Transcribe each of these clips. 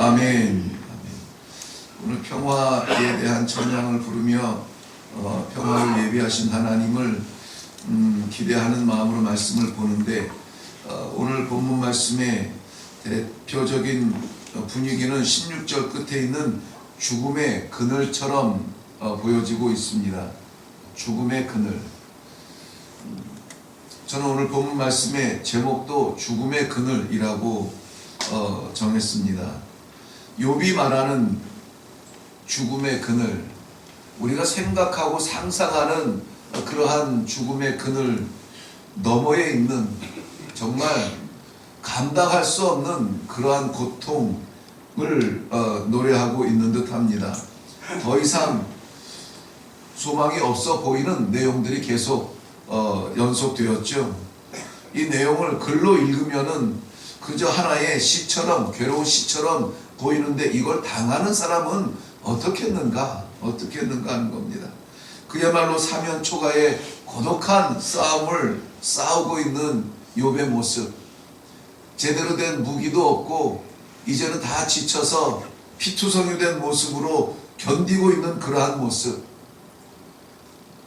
아멘. 오늘 평화에 대한 찬양을 부르며 어, 평화를 예비하신 하나님을 음, 기대하는 마음으로 말씀을 보는데 어, 오늘 본문 말씀의 대표적인 어, 분위기는 16절 끝에 있는 죽음의 그늘처럼 어, 보여지고 있습니다. 죽음의 그늘. 음, 저는 오늘 본문 말씀의 제목도 죽음의 그늘이라고 어, 정했습니다. 욥이 말하는 죽음의 그늘, 우리가 생각하고 상상하는 그러한 죽음의 그늘 너머에 있는 정말 감당할 수 없는 그러한 고통을 어, 노래하고 있는 듯합니다. 더 이상 소망이 없어 보이는 내용들이 계속 어, 연속되었죠. 이 내용을 글로 읽으면은 그저 하나의 시처럼 괴로운 시처럼 보이는데 이걸 당하는 사람은 어떻게 했는가 하는 겁니다. 그야말로 사면 초가의 고독한 싸움을 싸우고 있는 욥의 모습. 제대로 된 무기도 없고 이제는 다 지쳐서 피투성유된 모습으로 견디고 있는 그러한 모습.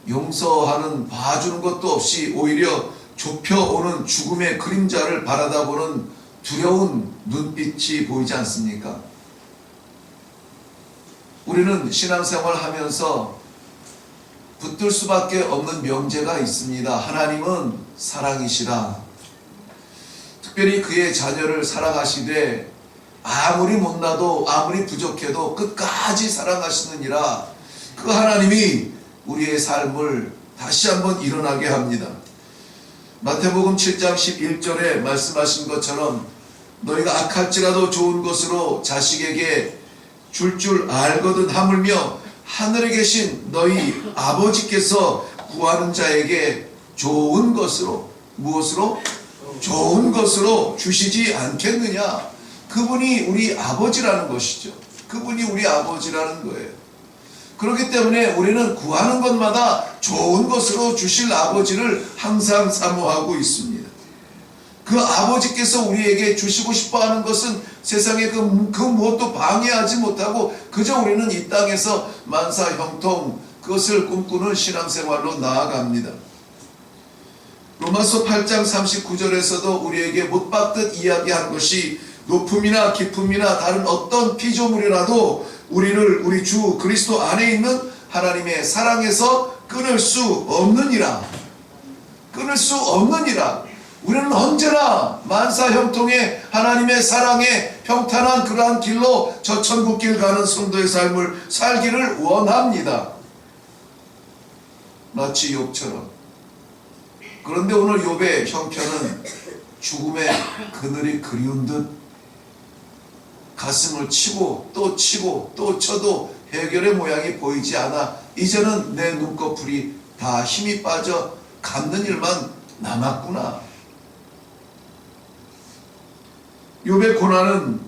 용서하는 봐주는 것도 없이 오히려 좁혀오는 죽음의 그림자를 바라다보는 두려운 눈빛이 보이지 않습니까? 우리는 신앙생활 하면서 붙들 수밖에 없는 명제가 있습니다. 하나님은 사랑이시라. 특별히 그의 자녀를 사랑하시되 아무리 못나도 아무리 부족해도 끝까지 사랑하시느니라. 그 하나님이 우리의 삶을 다시 한번 일어나게 합니다. 마태복음 7장 11절에 말씀하신 것처럼 너희가 악할지라도 좋은 것으로 자식에게 줄줄 알거든 하물며 하늘에 계신 너희 아버지께서 구하는 자에게 좋은 것으로 무엇으로? 좋은 것으로 주시지 않겠느냐? 그분이 우리 아버지라는 것이죠. 그분이 우리 아버지라는 거예요. 그렇기 때문에 우리는 구하는 것마다 좋은 것으로 주실 아버지를 항상 사모하고 있습니다 그 아버지께서 우리에게 주시고 싶어 하는 것은 세상에 그, 그 무엇도 방해하지 못하고 그저 우리는 이 땅에서 만사 형통 그것을 꿈꾸는 신앙생활로 나아갑니다. 로마서 8장 39절에서도 우리에게 못 받듯 이야기한 것이 높음이나 깊음이나 다른 어떤 피조물이라도 우리를 우리 주 그리스도 안에 있는 하나님의 사랑에서 끊을 수 없느니라. 끊을 수 없느니라. 우리는 언제나 만사 형통의 하나님의 사랑에 평탄한 그러한 길로 저 천국길 가는 성도의 삶을 살기를 원합니다. 마치 욥처럼. 그런데 오늘 욥의 형편은 죽음의 그늘이 그리운 듯 가슴을 치고 또 치고 또 쳐도 해결의 모양이 보이지 않아 이제는 내 눈꺼풀이 다 힘이 빠져 감는 일만 남았구나. 욥의 고난은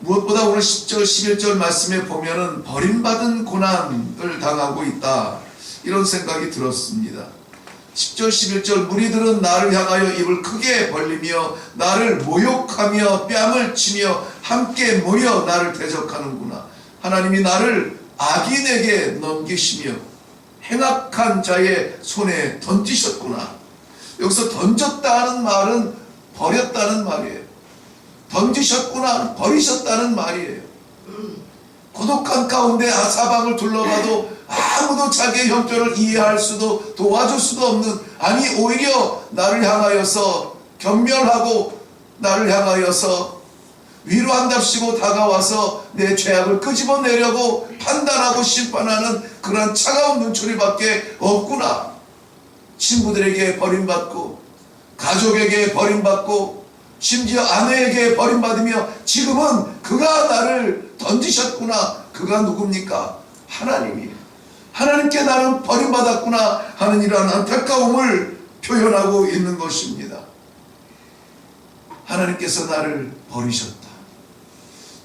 무엇보다 오늘 10절 11절 말씀에 보면은 버림받은 고난을 당하고 있다. 이런 생각이 들었습니다. 10절 11절 무리들은 나를 향하여 입을 크게 벌리며 나를 모욕하며 뺨을 치며 함께 모여 나를 대적하는구나. 하나님이 나를 악인에게 넘기시며 행악한 자의 손에 던지셨구나. 여기서 던졌다는 말은 버렸다는 말이에요. 던지셨구나, 버리셨다는 말이에요. 고독한 가운데 아사방을 둘러봐도 아무도 자기의 형편을 이해할 수도 도와줄 수도 없는 아니 오히려 나를 향하여서 경멸하고 나를 향하여서 위로한답시고 다가와서 내 죄악을 끄집어내려고 판단하고 심판하는 그런 차가운 눈초리밖에 없구나. 친구들에게 버림받고 가족에게 버림받고 심지어 아내에게 버림받으며 지금은 그가 나를 던지셨구나. 그가 누굽니까? 하나님이에요. 하나님께 나는 버림받았구나 하는 이러한 안타까움을 표현하고 있는 것입니다. 하나님께서 나를 버리셨다.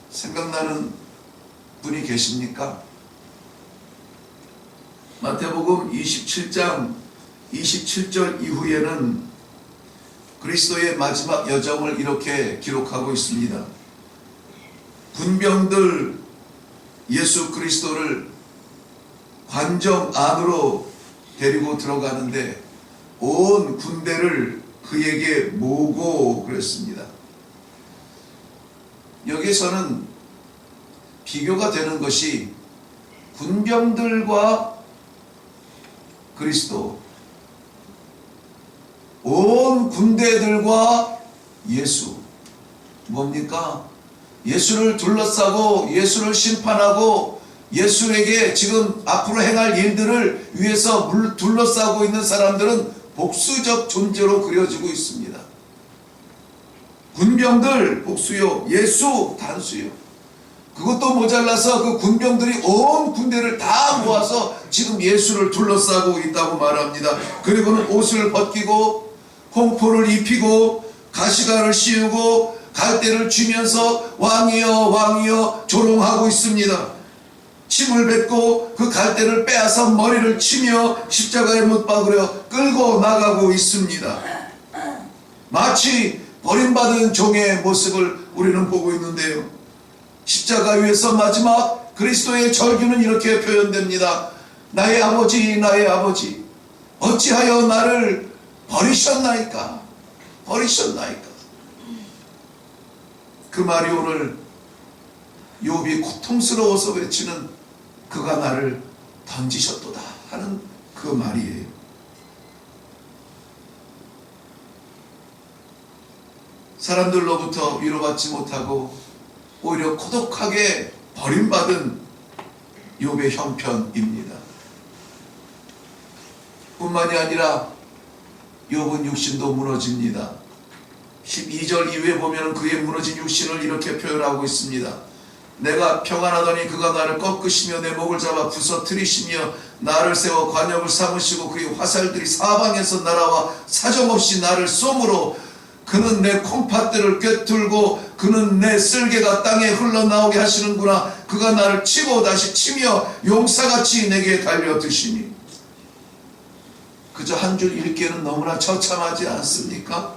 생각나는 분이 계십니까? 마태복음 27장 27절 이후에는 그리스도의 마지막 여정을 이렇게 기록하고 있습니다. 군병들 예수 그리스도를 관정 안으로 데리고 들어가는데 온 군대를 그에게 모고 그랬습니다. 여기서는 비교가 되는 것이 군병들과 그리스도 온 군대들과 예수 뭡니까? 예수를 둘러싸고 예수를 심판하고 예수에게 지금 앞으로 행할 일들을 위해서 물- 둘러싸고 있는 사람들은 복수적 존재로 그려지고 있습니다. 군병들 복수요, 예수 단수요. 그것도 모자라서 그 군병들이 온 군대를 다 모아서 지금 예수를 둘러싸고 있다고 말합니다. 그리고는 옷을 벗기고 홍포를 입히고 가시관을 씌우고 갈대를 쥐면서 왕이여 왕이여 조롱하고 있습니다. 침을 뱉고 그 갈대를 빼앗아 머리를 치며 십자가에 못 박으려 끌고 나가고 있습니다. 마치 버림받은 종의 모습을 우리는 보고 있는데요. 십자가 위에서 마지막 그리스도의 절규는 이렇게 표현됩니다. 나의 아버지, 나의 아버지, 어찌하여 나를 버리셨나이까? 버리셨나이까? 그 말이 오늘 욥이 고통스러워서 외치는 그가 나를 던지셨도다 하는 그 말이에요. 사람들로부터 위로받지 못하고 오히려 고독하게 버림받은 욥의 형편입니다. 뿐만이 아니라 욥은 육신도 무너집니다. 12절 이후에 보면 그의 무너진 육신을 이렇게 표현하고 있습니다. 내가 평안하더니 그가 나를 꺾으시며 내 목을 잡아 부서뜨리시며 나를 세워 관역을 삼으시고 그의 화살들이 사방에서 날아와 사정없이 나를 쏘므로 그는 내 콩팥들을 꿰뚫고 그는 내 쓸개가 땅에 흘러나오게 하시는구나 그가 나를 치고 다시 치며 용사같이 내게 달려드시니 그저 한 줄 읽기에는 너무나 처참하지 않습니까?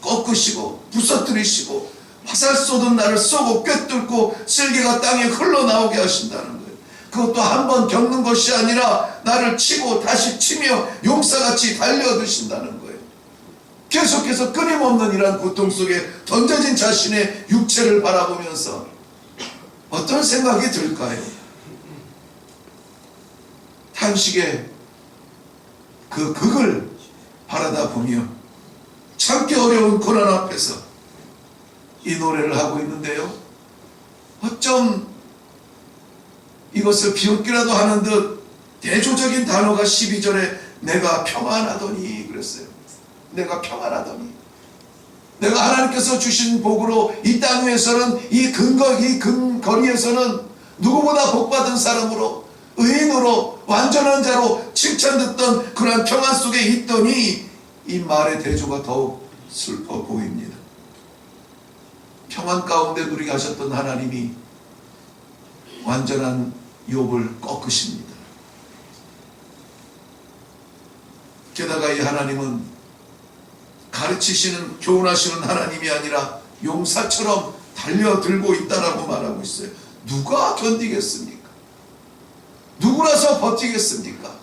꺾으시고 부서뜨리시고 화살 쏘던 나를 쏘고 꿰뚫고 쓸개가 땅에 흘러나오게 하신다는 거예요. 그것도 한 번 겪는 것이 아니라 나를 치고 다시 치며 용사같이 달려드신다는 거예요. 계속해서 끊임없는 이러한 고통 속에 던져진 자신의 육체를 바라보면서 어떤 생각이 들까요? 탄식의 그 극을 바라다 보며 참기 어려운 고난 앞에서 이 노래를 하고 있는데요. 어쩜 이것을 비웃기라도 하는 듯 대조적인 단어가 12절에 내가 평안하더니 그랬어요. 내가 평안하더니 내가 하나님께서 주신 복으로 이 땅 위에서는 이 근거 이 근거리에서는 누구보다 복받은 사람으로 의인으로 완전한 자로 칭찬됐던 그러한 평안 속에 있더니 이 말의 대조가 더욱 슬퍼 보입니다. 평안 가운데 누리게 하셨던 하나님이 완전한 욥을 꺾으십니다. 게다가 이 하나님은 가르치시는 교훈하시는 하나님이 아니라 용사처럼 달려들고 있다라고 말하고 있어요. 누가 견디겠습니까? 누구라서 버티겠습니까?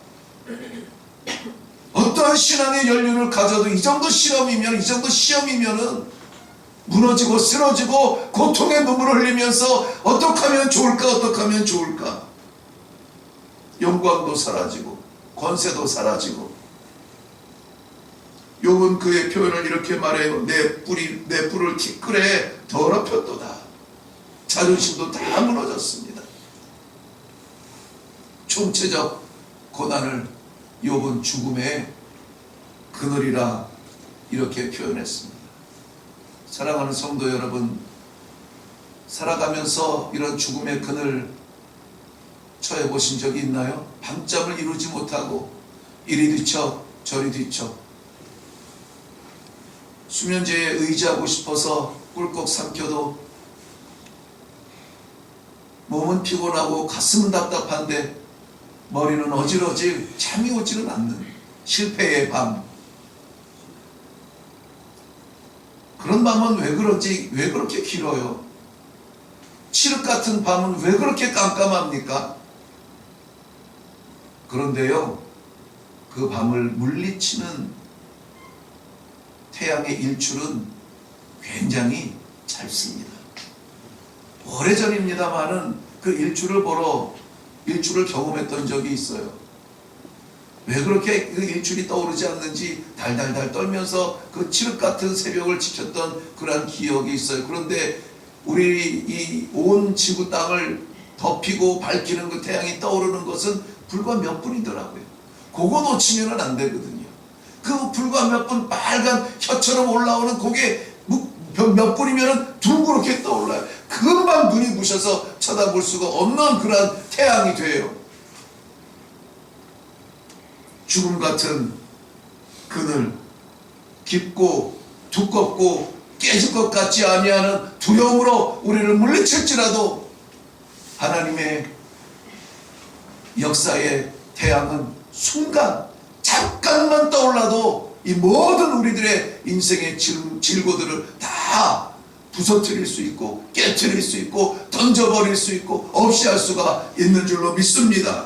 어떠한 신앙의 연륜을 가져도 이 정도 실험이면 이 정도 시험이면은 무너지고 쓰러지고 고통의 눈물을 흘리면서 어떻게 하면 좋을까 어떻게 하면 좋을까? 영광도 사라지고 권세도 사라지고. 욥은 그의 표현을 이렇게 말해요 내 뿌리 내 뿔을 티끌에 더럽혔도다. 자존심도 다 무너졌습니다 총체적 고난을 욥은 죽음의 그늘이라 이렇게 표현했습니다. 사랑하는 성도 여러분, 살아가면서 이런 죽음의 그늘 처해 보신 적이 있나요? 밤잠을 이루지 못하고 이리 뒤척 저리 뒤척 수면제에 의지하고 싶어서 꿀꺽 삼켜도 몸은 피곤하고 가슴은 답답한데 머리는 어지러지 잠이 오지는 않는 실패의 밤. 그런 밤은 왜 그런지 왜 그렇게 길어요? 칠흑 같은 밤은 왜 그렇게 깜깜합니까? 그런데요, 그 밤을 물리치는 태양의 일출은 굉장히 짧습니다. 오래전입니다만은 그 일출을 보러 일출을 경험했던 적이 있어요. 왜 그렇게 그 일출이 떠오르지 않는지 달달달 떨면서 그 칠흑 같은 새벽을 지켰던 그러한 기억이 있어요. 그런데 우리 이 온 지구 땅을 덮이고 밝히는 그 태양이 떠오르는 것은 불과 몇 분이더라고요. 그거 놓치면은 안 되거든요. 그 불과 몇 분 빨간 혀처럼 올라오는 그게 무- 몇- 몇 분이면은 둥그렇게 떠올라요. 금방 눈이 부셔서 쳐다볼 수가 없는 그러한 태양이 돼요. 죽음 같은 그늘 깊고 두껍고 깨질 것 같지 아니하는 두려움으로 우리를 물리칠지라도 하나님의 역사의 태양은 순간 잠깐만 떠올라도 이 모든 우리들의 인생의 질- 질고들을 다 부서뜨릴 수 있고 깨뜨릴 수 있고 던져버릴 수 있고 없이 할 수가 있는 줄로 믿습니다.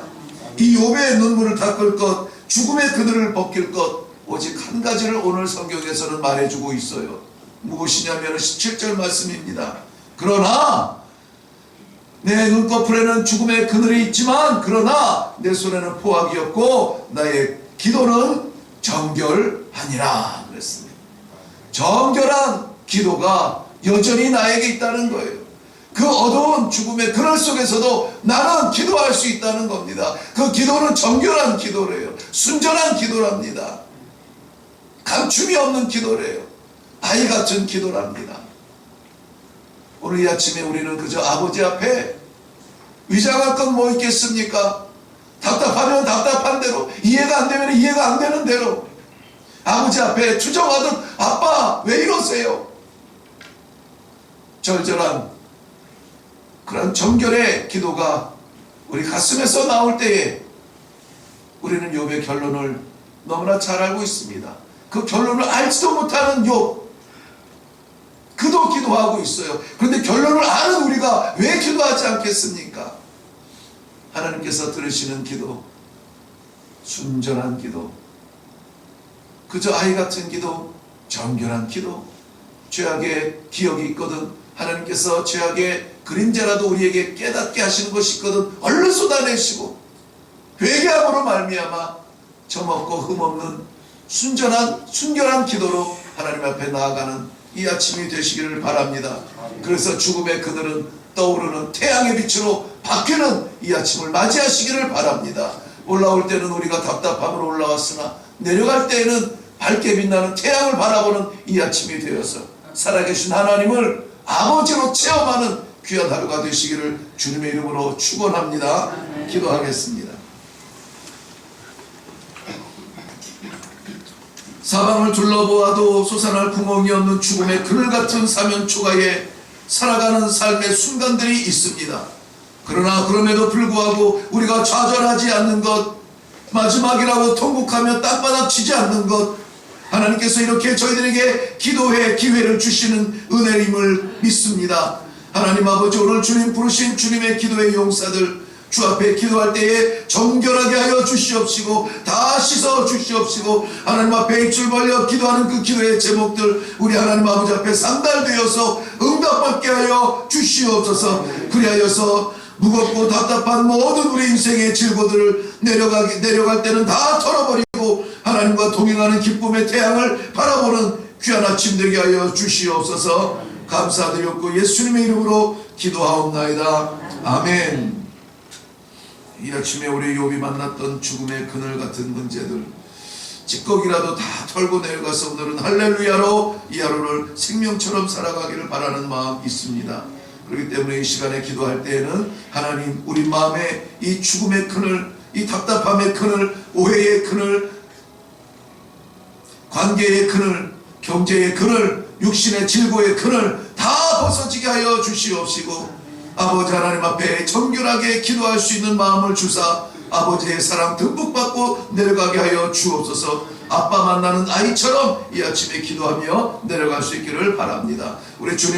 이 욥의 눈물을 닦을 것, 죽음의 그늘을 벗길 것 오직 한 가지를 오늘 성경에서는 말해주고 있어요. 무엇이냐면 17절 말씀입니다. 그러나 내 눈꺼풀에는 죽음의 그늘이 있지만 그러나 내 손에는 포악이 없고 나의 기도는 정결하니라 그랬습니다. 정결한 기도가 여전히 나에게 있다는 거예요. 그 어두운 죽음의 그늘 속에서도 나는 기도할 수 있다는 겁니다. 그 기도는 정결한 기도래요. 순전한 기도랍니다. 감춤이 없는 기도래요. 아이 같은 기도랍니다. 오늘 이 아침에 우리는 그저 아버지 앞에 위장할 건 뭐 있겠습니까? 답답하면 답답한 대로, 이해가 안 되면 이해가 안 되는 대로, 아버지 앞에 투정하듯 아빠 왜 이러세요? 절절한 그런 정결의 기도가 우리 가슴에서 나올 때에 우리는 욥의 결론을 너무나 잘 알고 있습니다. 그 결론을 알지도 못하는 욥 그도 기도하고 있어요. 그런데 결론을 아는 우리가 왜 기도하지 않겠습니까? 하나님께서 들으시는 기도, 순전한 기도, 그저 아이 같은 기도, 정결한 기도, 죄악의 기억이 있거든 하나님께서 죄악의 그림자라도 우리에게 깨닫게 하시는 것이 있거든 얼른 쏟아내시고 회개함으로 말미암아 점없고 흠없는 순전한 순결한 기도로 하나님 앞에 나아가는 이 아침이 되시기를 바랍니다. 그래서 죽음의 그늘은 떠오르는 태양의 빛으로 바뀌는 이 아침을 맞이하시기를 바랍니다. 올라올 때는 우리가 답답함으로 올라왔으나 내려갈 때에는 밝게 빛나는 태양을 바라보는 이 아침이 되어서 살아계신 하나님을 아버지로 체험하는 귀한 하루가 되시기를 주님의 이름으로 축원합니다. 기도하겠습니다. 사방을 둘러보아도 솟아날 구멍이 없는 죽음의 그늘 같은 사면 초가에 살아가는 삶의 순간들이 있습니다. 그러나 그럼에도 불구하고 우리가 좌절하지 않는 것, 마지막이라고 통곡하며 땅바닥 치지 않는 것, 하나님께서 이렇게 저희들에게 기도의 기회를 주시는 은혜임을 믿습니다. 하나님 아버지 오늘 주님 부르신 주님의 기도의 용사들 주 앞에 기도할 때에 정결하게 하여 주시옵시고 다 씻어 주시옵시고 하나님 앞에 입술 벌려 기도하는 그 기도의 제목들 우리 하나님 아버지 앞에 상달되어서 응답받게 하여 주시옵소서 그리하여서 무겁고 답답한 모든 우리 인생의 질고들을 내려가기 내려갈 때는 다 털어버리고 하나님과 동행하는 기쁨의 태양을 바라보는 귀한 아침 되게 하여 주시옵소서 감사드렸고 예수님의 이름으로 기도하옵나이다 아멘. 이 아침에 우리 욥이 만났던 죽음의 그늘 같은 문제들 찌꺼기라도 다 털고 내려가서 오늘은 할렐루야로 이 하루를 생명처럼 살아가기를 바라는 마음 있습니다. 그렇기 때문에 이 시간에 기도할 때에는 하나님 우리 마음에 이 죽음의 그늘 이 답답함의 그늘 오해의 그늘 관계의 그늘 경제의 그늘 육신의 질고의 그늘 다 벗어지게 하여 주시옵시고 아버지 하나님 앞에 정결하게 기도할 수 있는 마음을 주사 아버지의 사랑 듬뿍 받고 내려가게 하여 주옵소서 아빠 만나는 아이처럼 이 아침에 기도하며 내려갈 수 있기를 바랍니다. 우리 주님